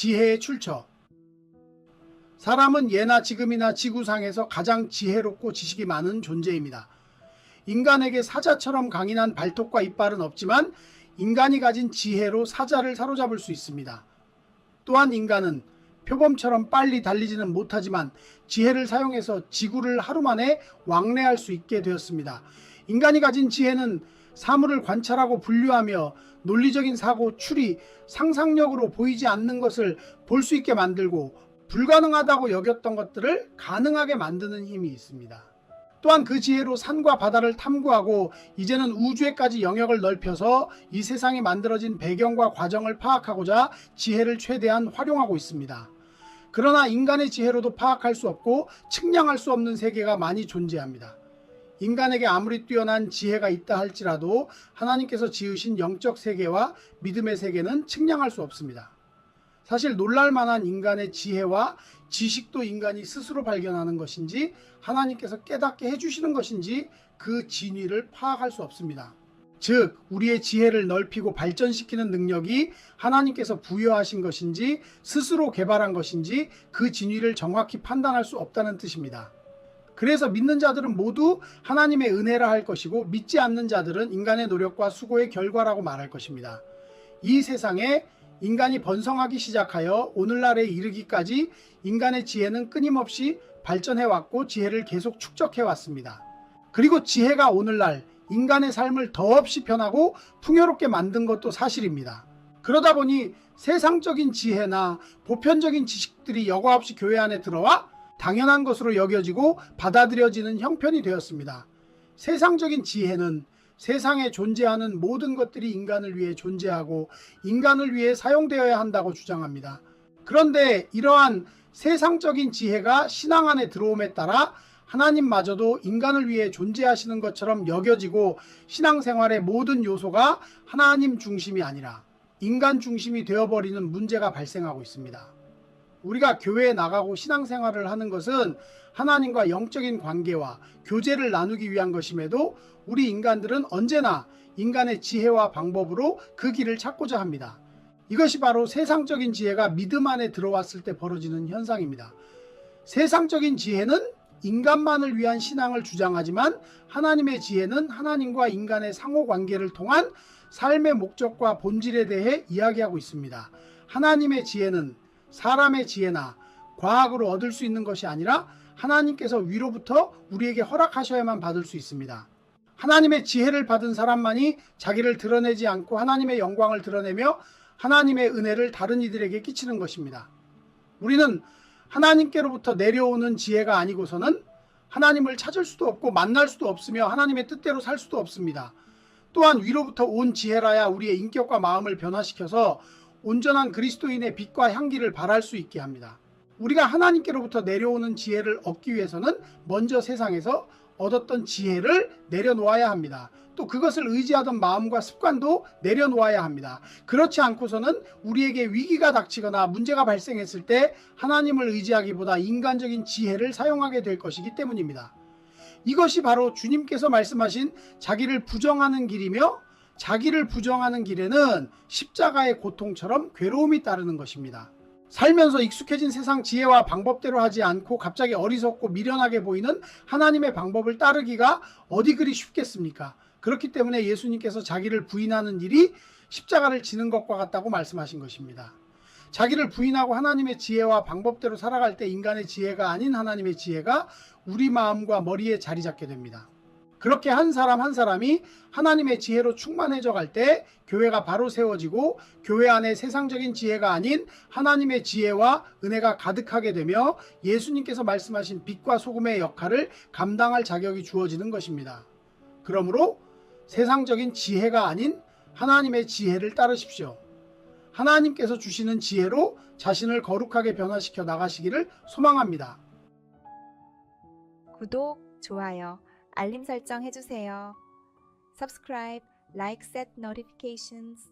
지혜의 출처. 사람은 예나 지금이나 지구상에서 가장 지혜롭고 지식이 많은 존재입니다. 인간에게 사자처럼 강인한 발톱과 이빨은 없지만 인간이 가진 지혜로 사자를 사로잡을 수 있습니다. 또한 인간은 표범처럼 빨리 달리지는 못하지만 지혜를 사용해서 지구를 하루 만에 왕래할 수 있게 되었습니다. 인간이 가진 지혜는 사물을 관찰하고 분류하며 논리적인 사고, 추리, 상상력으로 보이지 않는 것을 볼 수 있게 만들고 불가능하다고 여겼던 것들을 가능하게 만드는 힘이 있습니다. 또한 그 지혜로 산과 바다를 탐구하고 이제는 우주에까지 영역을 넓혀서 이 세상에 만들어진 배경과 과정을 파악하고자 지혜를 최대한 활용하고 있습니다. 그러나 인간의 지혜로도 파악할 수 없고 측량할 수 없는 세계가 많이 존재합니다. 인간에게 아무리 뛰어난 지혜가 있다 할지라도 하나님께서 지으신 영적 세계와 믿음의 세계는 측량할 수 없습니다. 사실 놀랄 만한 인간의 지혜와 지식도 인간이 스스로 발견하는 것인지 하나님께서 깨닫게 해주시는 것인지 그 진위를 파악할 수 없습니다. 즉, 우리의 지혜를 넓히고 발전시키는 능력이 하나님께서 부여하신 것인지 스스로 개발한 것인지 그 진위를 정확히 판단할 수 없다는 뜻입니다. 그래서 믿는 자들은 모두 하나님의 은혜라 할 것이고 믿지 않는 자들은 인간의 노력과 수고의 결과라고 말할 것입니다. 이 세상에 인간이 번성하기 시작하여 오늘날에 이르기까지 인간의 지혜는 끊임없이 발전해 왔고 지혜를 계속 축적해 왔습니다. 그리고 지혜가 오늘날 인간의 삶을 더없이 편하고 풍요롭게 만든 것도 사실입니다. 그러다 보니 세상적인 지혜나 보편적인 지식들이 여과 없이 교회 안에 들어와 당연한 것으로 여겨지고 받아들여지는 형편이 되었습니다. 세상적인 지혜는 세상에 존재하는 모든 것들이 인간을 위해 존재하고 인간을 위해 사용되어야 한다고 주장합니다. 그런데 이러한 세상적인 지혜가 신앙 안에 들어옴에 따라 하나님마저도 인간을 위해 존재하시는 것처럼 여겨지고 신앙생활의 모든 요소가 하나님 중심이 아니라 인간 중심이 되어버리는 문제가 발생하고 있습니다. 우리가 교회에 나가고 신앙생활을 하는 것은 하나님과 영적인 관계와 교제를 나누기 위한 것임에도 우리 인간들은 언제나 인간의 지혜와 방법으로 그 길을 찾고자 합니다. 이것이 바로 세상적인 지혜가 믿음 안에 들어왔을 때 벌어지는 현상입니다. 세상적인 지혜는 인간만을 위한 신앙을 주장하지만 하나님의 지혜는 하나님과 인간의 상호 관계를 통한 삶의 목적과 본질에 대해 이야기하고 있습니다. 하나님의 지혜는 사람의 지혜나 과학으로 얻을 수 있는 것이 아니라 하나님께서 위로부터 우리에게 허락하셔야만 받을 수 있습니다. 하나님의 지혜를 받은 사람만이 자기를 드러내지 않고 하나님의 영광을 드러내며 하나님의 은혜를 다른 이들에게 끼치는 것입니다. 우리는 하나님께로부터 내려오는 지혜가 아니고서는 하나님을 찾을 수도 없고 만날 수도 없으며 하나님의 뜻대로 살 수도 없습니다. 또한 위로부터 온 지혜라야 우리의 인격과 마음을 변화시켜서 온전한 그리스도인의 빛과 향기를 발할 수 있게 합니다. 우리가 하나님께로부터 내려오는 지혜를 얻기 위해서는 먼저 세상에서 얻었던 지혜를 내려놓아야 합니다. 또 그것을 의지하던 마음과 습관도 내려놓아야 합니다. 그렇지 않고서는 우리에게 위기가 닥치거나 문제가 발생했을 때 하나님을 의지하기보다 인간적인 지혜를 사용하게 될 것이기 때문입니다. 이것이 바로 주님께서 말씀하신 자기를 부정하는 길이며 자기를 부정하는 길에는 십자가의 고통처럼 괴로움이 따르는 것입니다. 살면서 익숙해진 세상 지혜와 방법대로 하지 않고 갑자기 어리석고 미련하게 보이는 하나님의 방법을 따르기가 어디 그리 쉽겠습니까? 그렇기 때문에 예수님께서 자기를 부인하는 일이 십자가를 지는 것과 같다고 말씀하신 것입니다. 자기를 부인하고 하나님의 지혜와 방법대로 살아갈 때 인간의 지혜가 아닌 하나님의 지혜가 우리 마음과 머리에 자리 잡게 됩니다. 그렇게 한 사람 한 사람이 하나님의 지혜로 충만해져 갈 때 교회가 바로 세워지고 교회 안에 세상적인 지혜가 아닌 하나님의 지혜와 은혜가 가득하게 되며 예수님께서 말씀하신 빛과 소금의 역할을 감당할 자격이 주어지는 것입니다. 그러므로 세상적인 지혜가 아닌 하나님의 지혜를 따르십시오. 하나님께서 주시는 지혜로 자신을 거룩하게 변화시켜 나가시기를 소망합니다. 구독, 좋아요, 알림 설정 해주세요. Subscribe, like, set notifications.